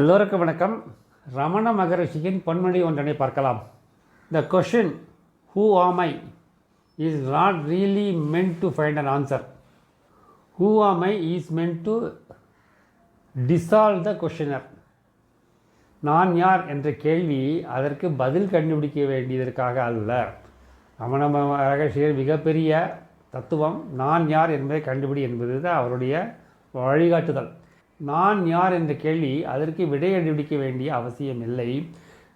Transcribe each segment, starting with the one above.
எல்லோருக்கும் வணக்கம். ரமண மகரிஷியின் பொன்மொழி ஒன்றனை பார்க்கலாம். The question who am I is not really meant to find an answer who am I is meant to dissolve the questioner நான் யார் என்ற கேள்வி அதற்கு பதில் கண்டுபிடிக்க வேண்டியதற்காக அல்ல. ரமண மகரிஷியர் மிகப்பெரிய தத்துவம் நான் யார் என்பதை கண்டுபிடி என்பது தான் அவருடைய வழிகாட்டுதல். நான் யார் என்ற கேள்வி அதற்கு விடை கண்டுபிடிக்க வேண்டிய அவசியம் இல்லை.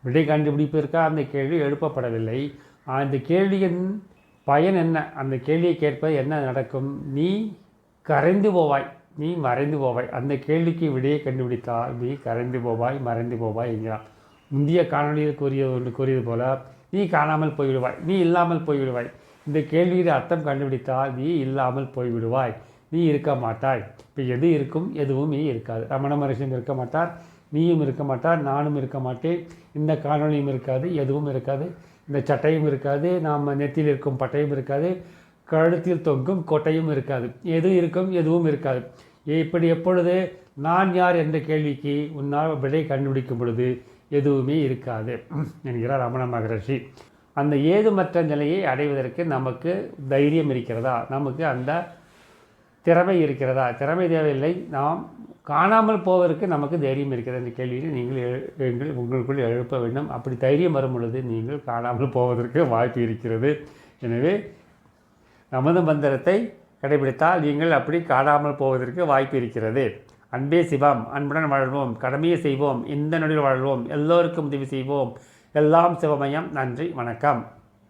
விடை கண்டுபிடிப்பதற்காக அந்த கேள்வி எழுப்பப்படவில்லை. அந்த கேள்வியின் பயன் என்ன? அந்த கேள்வியை கேட்பது என்ன நடக்கும்? நீ கரைந்து போவாய். நீ மறைந்து போவாய். அந்த கேள்விக்கு விடையை கண்டுபிடித்தால் நீ கரைந்து போவாய் மறைந்து போவாய் என்கிறான். முந்தைய காணொலியில் கூறியது ஒன்று கூறியது போல நீ காணாமல் போய்விடுவாய். நீ இல்லாமல் போய்விடுவாய். இந்த கேள்வியின் அர்த்தம் கண்டுபிடித்தால் நீ இல்லாமல் போய்விடுவாய். நீ இருக்க மாட்டாய். இப்போ எது இருக்கும்? எதுவும் நீ இருக்காது. ரமண மகரிஷியும் இருக்க மாட்டார். நீயும் இருக்க மாட்டார். நானும் இருக்க மாட்டேன். இந்த காணொலியும் இருக்காது. எதுவும் இருக்காது. இந்த சட்டையும் இருக்காது. நாம் நெத்தியில் இருக்கும் பட்டையும் இருக்காது. கழுத்தில் தொங்கும் கொட்டையும் இருக்காது. எது இருக்கும்? எதுவும் இருக்காது. இப்படி எப்பொழுது? நான் யார் என்ற கேள்விக்கு உன்னால் விடை கண்டுபிடிக்கும் பொழுது எதுவுமே இருக்காது என்கிறார் ரமண மகரிஷி. அந்த ஏதுமற்ற நிலையை அடைவதற்கு நமக்கு தைரியம் இருக்கிறதா? நமக்கு அந்த திறமை இருக்கிறதா? திறமை தேவையில்லை. நாம் காணாமல் போவதற்கு நமக்கு தைரியம் இருக்கிறது. என்ற கேள்வியை நீங்கள் எழு- எங்கள் உங்களுக்குள் எழுப்ப வேண்டும். அப்படி தைரியம் வரும் பொழுது நீங்கள் காணாமல் போவதற்கு வாய்ப்பு இருக்கிறது. எனவே நமது மந்திரத்தை கடைபிடித்தால் நீங்கள் அப்படி காணாமல் போவதற்கு வாய்ப்பு இருக்கிறது. அன்பே சிவம். அன்புடன் வாழ்வோம். கடமையை செய்வோம். இந்த நொடியில் வாழ்வோம். எல்லோருக்கும் உதவி செய்வோம். எல்லாம் சிவமயம். நன்றி. வணக்கம்.